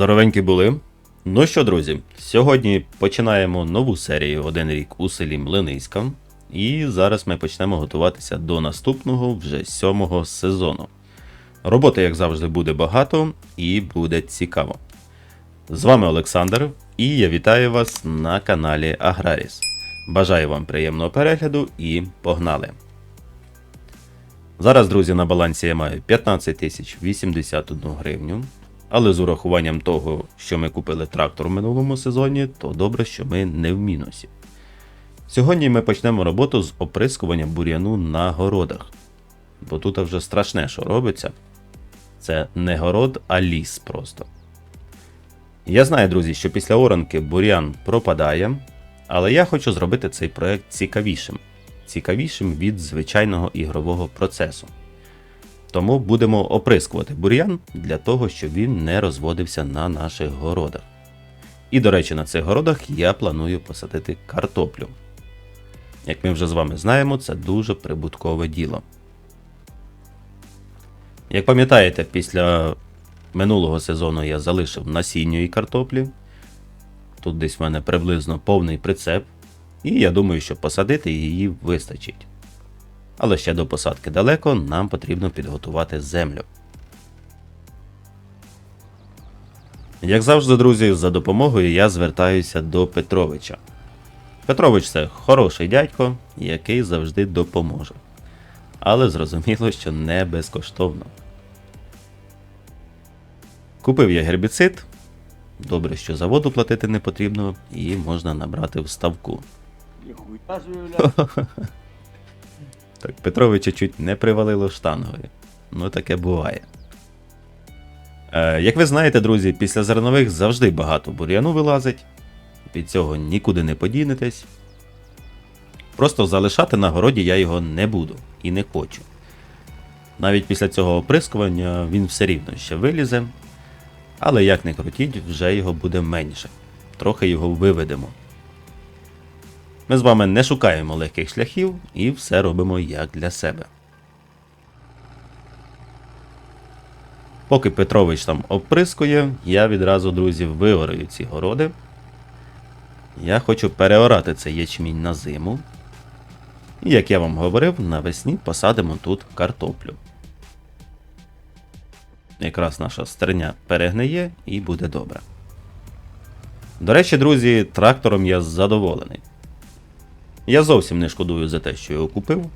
Здоровенькі були. Ну що, друзі, сьогодні починаємо нову серію Один рік у селі Млиниська. І зараз ми почнемо готуватися до наступного вже сьомого сезону. Роботи, як завжди, буде багато і буде цікаво. З вами Олександр, і я вітаю вас на каналі Аграріс. Бажаю вам приємного перегляду і погнали! Зараз, друзі, на балансі я маю 15 тисяч 81 гривню. Але з урахуванням того, що ми купили трактор в минулому сезоні, то добре, що ми не в мінусі. Сьогодні ми почнемо роботу з оприскування бур'яну на городах. Бо тут вже страшне, що робиться. Це не город, а ліс просто. Я знаю, друзі, що після оранки бур'ян пропадає, але я хочу зробити цей проект цікавішим. Цікавішим від звичайного ігрового процесу. Тому будемо оприскувати бур'ян для того, щоб він не розводився на наших городах. І, до речі, на цих городах я планую посадити картоплю. Як ми вже з вами знаємо, це дуже прибуткове діло. Як пам'ятаєте, після минулого сезону я залишив насінньої картоплі. Тут десь в мене приблизно повний прицеп. І я думаю, що посадити її вистачить. Але ще до посадки далеко нам потрібно підготувати землю. Як завжди, друзі, за допомогою я звертаюся до Петровича. Петрович це хороший дядько, який завжди допоможе. Але зрозуміло, що не безкоштовно. Купив я гербіцид. Добре, що за воду платити не потрібно, і можна набрати в ставку. Ніхуя заявляю. Так, Петровича чуть не привалило штангою. Ну, таке буває. Е, як ви знаєте, друзі, після зернових завжди багато бур'яну вилазить. Від цього нікуди не подінетесь. Просто залишати на городі я його не буду і не хочу. Навіть після цього оприскування він все рівно ще вилізе. Але як не крутіть, вже його буде менше. Трохи його виведемо. Ми з вами не шукаємо легких шляхів і все робимо як для себе. Поки Петрович там оприскує, я відразу, друзі, виораю ці городи. Я хочу переорати цей ячмінь на зиму. І, як я вам говорив, навесні посадимо тут картоплю. Якраз наша стерня перегниє і буде добре. До речі, друзі, трактором я задоволений. Я зовсім не шкодую за те, що його купив.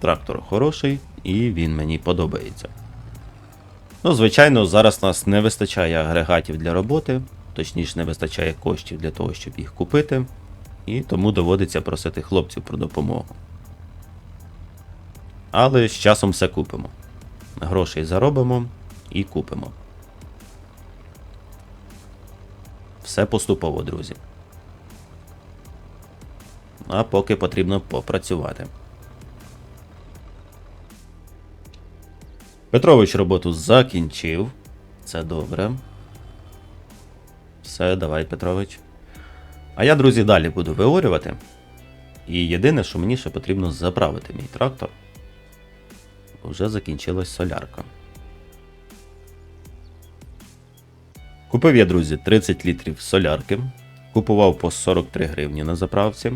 Трактор хороший і він мені подобається. Ну, звичайно, зараз нас не вистачає агрегатів для роботи, точніше, не вистачає коштів для того, щоб їх купити, і тому доводиться просити хлопців про допомогу. Але з часом все купимо. Грошей заробимо і купимо. Все поступово, друзі. А поки потрібно попрацювати. Петрович роботу закінчив. Це добре. Все, давай, Петрович. А я, друзі, далі буду виорювати. І єдине, що мені ще потрібно заправити мій трактор. Вже закінчилась солярка. Купив я, друзі, 30 літрів солярки. Купував по 43 гривні на заправці.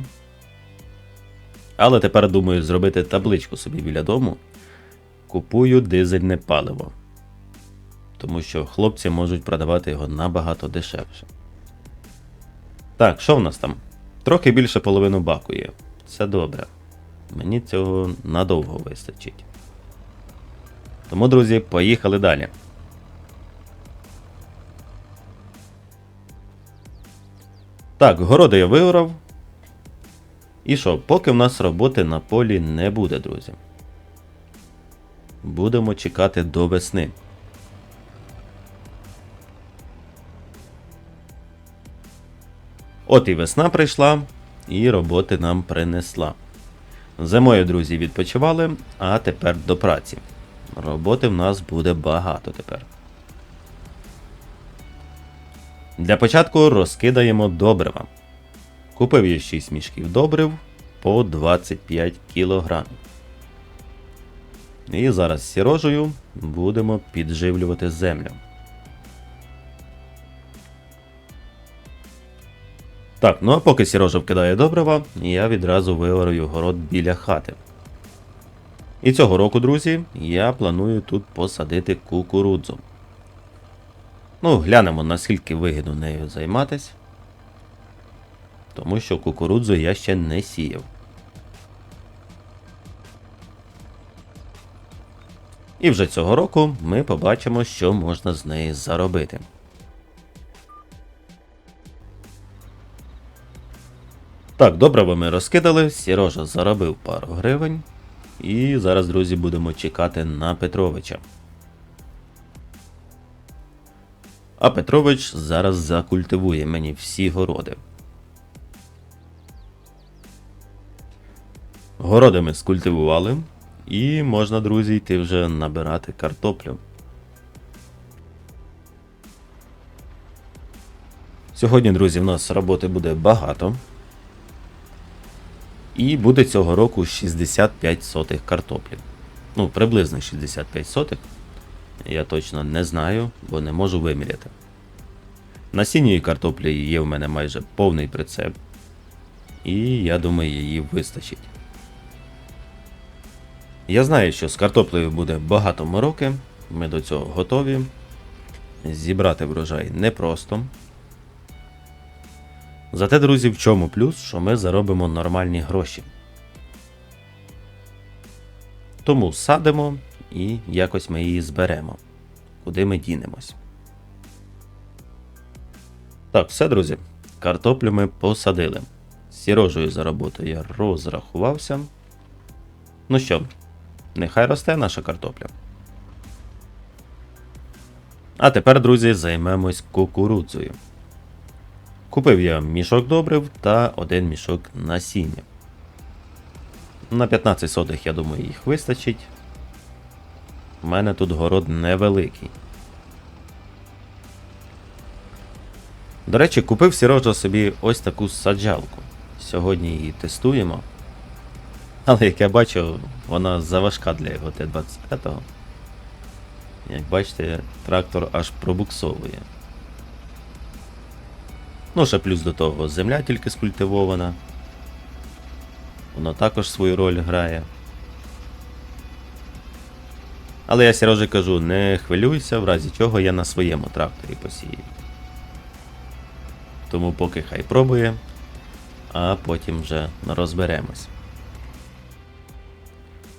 Але тепер думаю зробити табличку собі біля дому. Купую дизельне паливо. Тому що хлопці можуть продавати його набагато дешевше. Так, що в нас там? Трохи більше половину баку є. Це добре. Мені цього надовго вистачить. Тому, друзі, поїхали далі. Так, городи я виорав. І що, поки в нас роботи на полі не буде, друзі. Будемо чекати до весни. От і весна прийшла, і роботи нам принесла. Зимою, друзі, відпочивали, а тепер до праці. Роботи в нас буде багато тепер. Для початку розкидаємо добрива. Купив я 6 мішків добрив по 25 кг. І зараз сірожею будемо підживлювати землю. Так, ну а поки Сірожа вкидає добрива, я відразу виорую город біля хати. І цього року, друзі, я планую тут посадити кукурудзу. Ну, глянемо, наскільки вигідно нею займатись. Тому що кукурудзу я ще не сіяв. І вже цього року ми побачимо, що можна з неї заробити. Так, добре ми розкидали, Сірожа заробив пару гривень. І зараз, друзі, будемо чекати на Петровича. А Петрович зараз закультивує мені всі городи. Городи ми скультивували, і можна, друзі, йти вже набирати картоплю. Сьогодні, друзі, в нас роботи буде багато. І буде цього року 65 сотих картоплі. Ну, приблизно 65 сотих. Я точно не знаю, бо не можу виміряти. На сіньої картоплі є в мене майже повний прицеп. І я думаю, її вистачить. Я знаю, що з картоплею буде багато мороки, ми до цього готові. Зібрати врожай непросто. Зате, друзі, в чому плюс, що ми заробимо нормальні гроші. Тому садимо і якось ми її зберемо. Куди ми дінемось. Так, все, друзі. Картоплю ми посадили. З сірожею за роботу я розрахувався. Ну що, нехай росте наша картопля. А тепер, друзі, займемось кукурудзою. Купив я мішок добрив та один мішок насіння. На 15 сотих, я думаю, їх вистачить. У мене тут город невеликий. До речі, купив Сірожа собі ось таку саджалку. Сьогодні її тестуємо. Але як я бачу, вона заважка для його Т-25. Як бачите, трактор аж пробуксовує. Ну, ще плюс до того, земля тільки скультивована. Воно також свою роль грає. Але я Сережі кажу, не хвилюйся, в разі чого я на своєму тракторі посію. Тому поки хай пробує, а потім вже розберемось.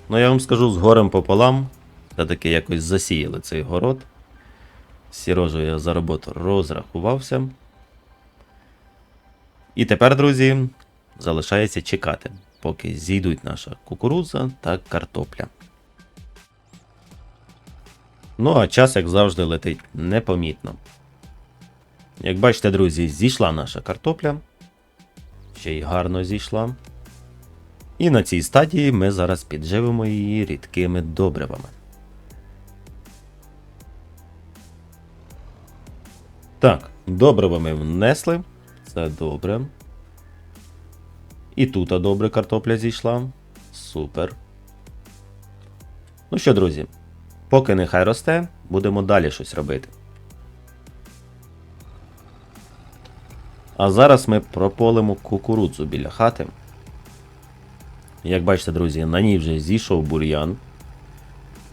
Ну я вам скажу з горем пополам, все-таки якось засіяли цей город. З Сірожою я за роботу розрахувався. І тепер, друзі, залишається чекати, поки зійдуть наша кукурудза та картопля. Ну, а час, як завжди, летить непомітно. Як бачите, друзі, зійшла наша картопля. Ще й гарно зійшла. І на цій стадії ми зараз підживимо її рідкими добривами. Так, добрива ми внесли. Це добре. І тут добре картопля зійшла. Супер. Ну що, друзі, поки нехай росте, будемо далі щось робити. А зараз ми прополимо кукурудзу біля хати. Як бачите, друзі, на ній вже зійшов бур'ян.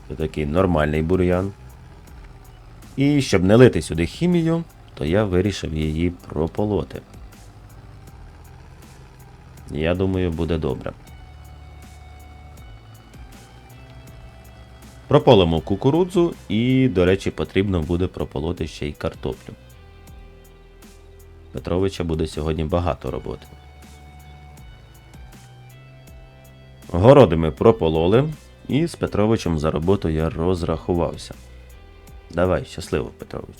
Це такий нормальний бур'ян. І щоб не лити сюди хімію, то я вирішив її прополоти. Я думаю, буде добре. Прополимо кукурудзу і, до речі, потрібно буде прополоти ще й картоплю. Петровича буде сьогодні багато роботи. Городи ми пропололи, і з Петровичем за роботу я розрахувався. Давай, щасливо, Петрович.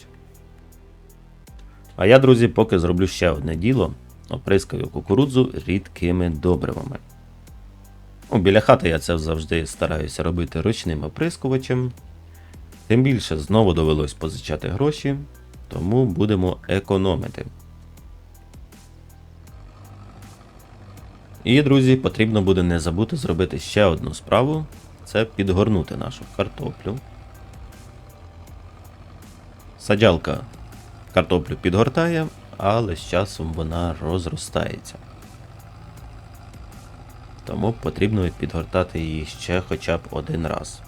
А я, друзі, поки зроблю ще одне діло, оприскаю кукурудзу рідкими добривами. Ну, біля хати я це завжди стараюся робити ручним оприскувачем. Тим більше знову довелось позичати гроші, тому будемо економити. І, друзі, потрібно буде не забути зробити ще одну справу це підгорнути нашу картоплю. Саджалка картоплю підгортає, але з часом вона розростається. Тому потрібно підгортати її ще хоча б один раз.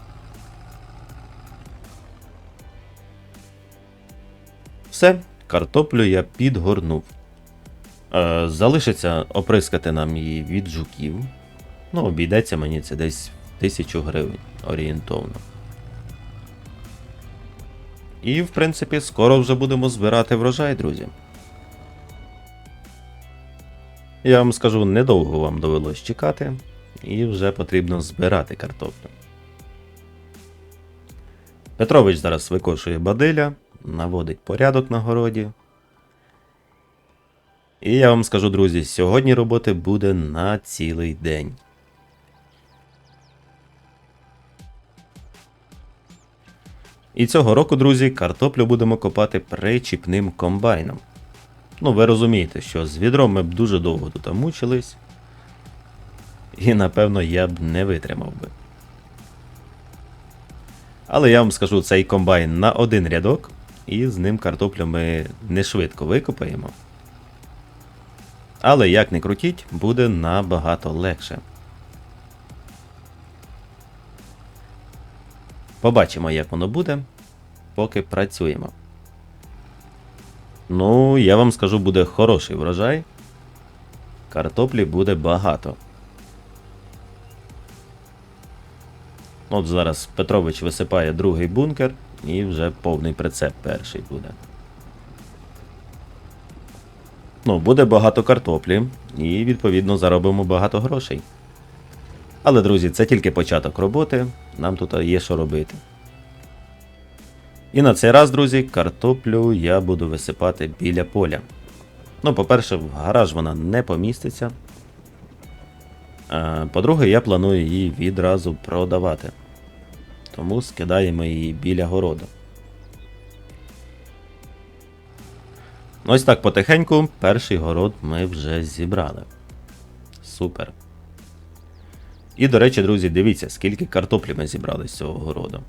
Все, картоплю я підгорнув. Е, залишиться оприскати нам її від жуків. Ну, обійдеться мені це десь в 1000 гривень орієнтовно. І, в принципі, скоро вже будемо збирати врожай, друзі. Я вам скажу, недовго вам довелось чекати, і вже потрібно збирати картоплю. Петрович зараз викошує бадиля, наводить порядок на городі. І я вам скажу, друзі, сьогодні роботи буде на цілий день. І цього року, друзі, картоплю будемо копати причіпним комбайном. Ну, ви розумієте, що з відром ми б дуже довго тут мучились. І напевно я б не витримав би. Але я вам скажу, цей комбайн на один рядок, і з ним картоплю ми не швидко викопаємо. Але як не крутіть, буде набагато легше. Побачимо, як воно буде, поки працюємо. Ну, я вам скажу, буде хороший врожай. Картоплі буде багато. От зараз Петрович висипає другий бункер і вже повний прицеп перший буде. Ну, буде багато картоплі, і відповідно заробимо багато грошей. Але, друзі, це тільки початок роботи, нам тут є що робити. І на цей раз, друзі, картоплю я буду висипати біля поля. Ну, по-перше, в гараж вона не поміститься. По-друге, я планую її відразу продавати. Тому скидаємо її біля городу. Ось так потихеньку перший город ми вже зібрали. Супер. І, до речі, друзі, дивіться, скільки картоплі ми зібрали з цього городу.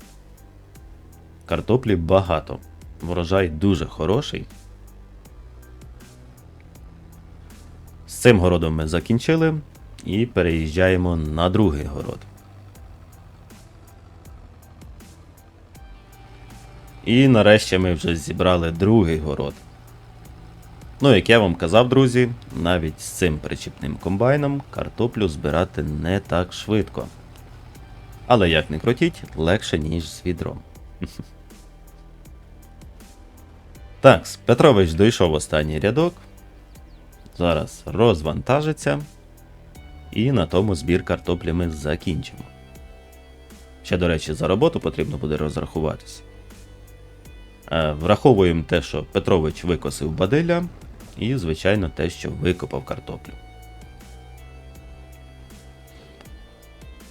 Картоплі багато. Врожай дуже хороший. З цим городом ми закінчили і переїжджаємо на другий город. І нарешті ми вже зібрали другий город. Ну, як я вам казав, друзі, навіть з цим причіпним комбайном картоплю збирати не так швидко. Але як не крутіть, легше, ніж з відром. Так, Петрович дійшов останній рядок. Зараз розвантажиться. І на тому збір картоплі ми закінчимо. Ще, до речі, за роботу потрібно буде розрахуватися. Е, Враховуємо те, що Петрович викосив бадиля, і, звичайно, те, що викопав картоплю.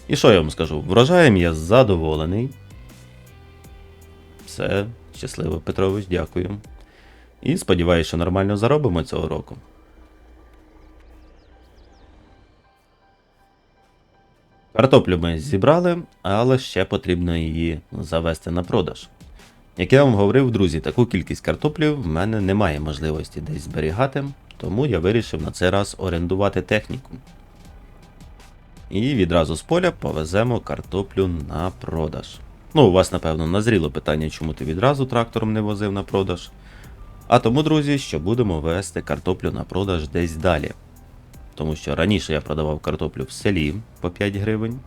І що я вам скажу? Врожаєм я задоволений. Все, щасливо, Петрович, дякую. І сподіваюся, що нормально заробимо цього року. Картоплю ми зібрали, але ще потрібно її завести на продаж. Як я вам говорив, друзі, таку кількість картоплі в мене немає можливості десь зберігати, тому я вирішив на цей раз орендувати техніку. І відразу з поля повеземо картоплю на продаж. Ну, у вас, напевно, назріло питання, чому ти відразу трактором не возив на продаж. А тому, друзі, що будемо вести картоплю на продаж десь далі. Тому що раніше я продавав картоплю в селі по 5 гривень,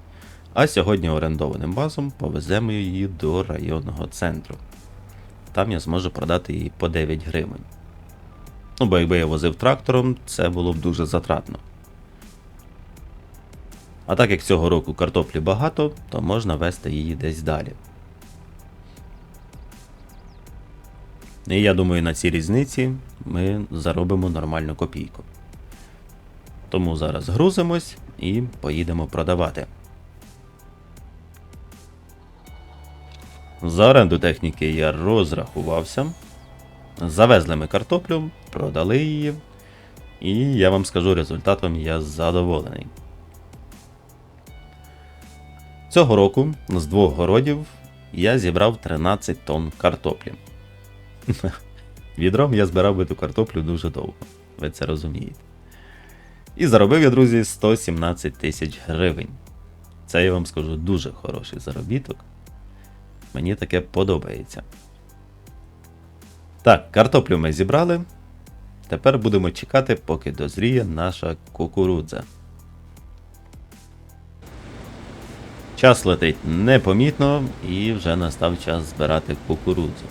а сьогодні орендованим базом повеземо її до районного центру. Там я зможу продати її по 9 гривень. Ну, бо якби я возив трактором, це було б дуже затратно. А так як цього року картоплі багато, то можна вести її десь далі. І я думаю, на цій різниці ми заробимо нормальну копійку. Тому зараз грузимось і поїдемо продавати. За оренду техніки я розрахувався. Завезли ми картоплю, продали її. І я вам скажу, результатом я задоволений. Цього року з двох городів я зібрав 13 тонн картоплі. Відром я збирав би ту картоплю дуже довго. Ви це розумієте. І заробив я, друзі, 117 тисяч гривень. Це я вам скажу дуже хороший заробіток. Мені таке подобається. Так, картоплю ми зібрали. Тепер будемо чекати, поки дозріє наша кукурудза. Час летить непомітно і вже настав час збирати кукурудзу.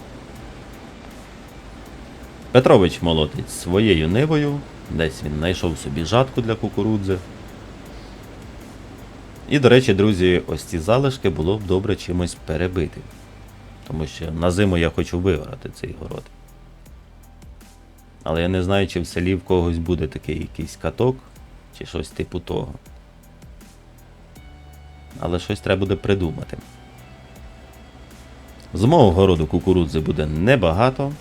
Петрович молотить своєю нивою, десь він знайшов собі жатку для кукурудзи. І, до речі, друзі, ось ці залишки було б добре чимось перебити. Тому що на зиму я хочу виграти цей город. Але я не знаю, чи в селі в когось буде такий якийсь каток, чи щось типу того. Але щось треба буде придумати. З мого городу кукурудзи буде небагато.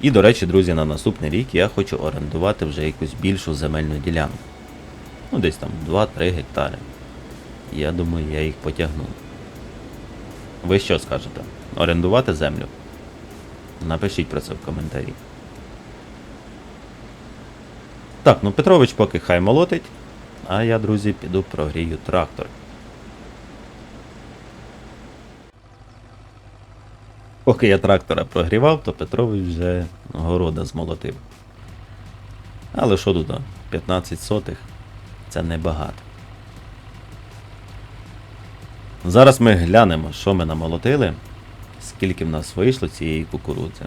І, до речі, друзі, на наступний рік я хочу орендувати вже якусь більшу земельну ділянку. Ну, десь там 2-3 гектари. Я думаю, я їх потягну. Ви що скажете? Орендувати землю? Напишіть про це в коментарі. Так, ну Петрович поки хай молотить, а я, друзі, піду прогрію трактор. Поки я трактора прогрівав, то Петрович вже города змолотив. Але що тут? 15 сотих це небагато. Зараз ми глянемо, що ми намолотили, скільки в нас вийшло цієї кукурудзи.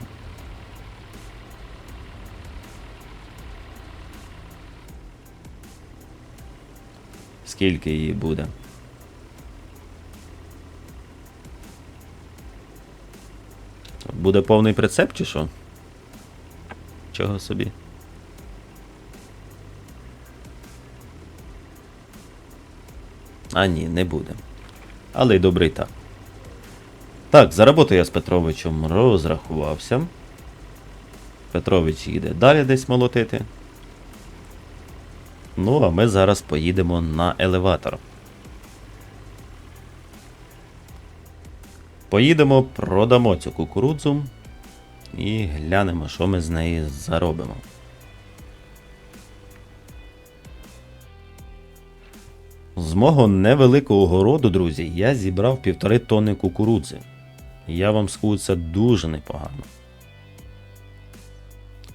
Скільки її буде? Буде повний прицеп чи що? Чого собі? А ні, не буде. Але й добре так. Так, за роботу я з Петровичем розрахувався. Петрович їде далі десь молотити. Ну, а ми зараз поїдемо на елеватор. Поїдемо, продамо цю кукурудзу і глянемо, що ми з неї заробимо. З мого невеликого городу, друзі, я зібрав півтори тонни кукурудзи. Я вам скажу, це дуже непогано.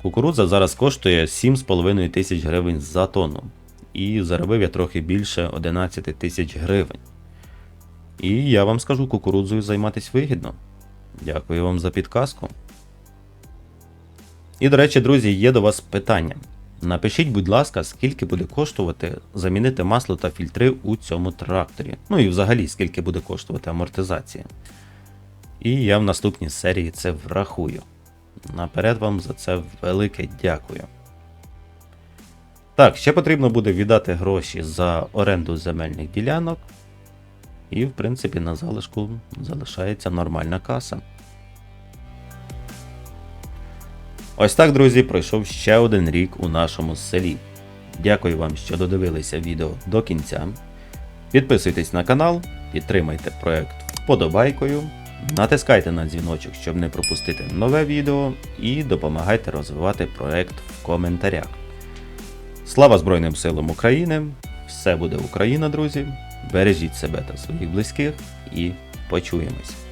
Кукурудза зараз коштує 7,5 тисяч гривень за тонну. І заробив я трохи більше 11 тисяч гривень. І я вам скажу, кукурудзою займатися вигідно. Дякую вам за підказку. І, до речі, друзі, є до вас питання. Напишіть, будь ласка, скільки буде коштувати замінити масло та фільтри у цьому тракторі. Ну і взагалі, скільки буде коштувати амортизація. І я в наступній серії це врахую. Наперед вам за це велике дякую. Так, ще потрібно буде віддати гроші за оренду земельних ділянок. І, в принципі, на залишку залишається нормальна каса. Ось так, друзі, пройшов ще один рік у нашому селі. Дякую вам, що додивилися відео до кінця. Підписуйтесь на канал, підтримайте проект вподобайкою, натискайте на дзвіночок, щоб не пропустити нове відео, і допомагайте розвивати проект в коментарях. Слава Збройним силам України! Все буде Україна, друзі! Бережіть себе та своїх близьких і почуємось!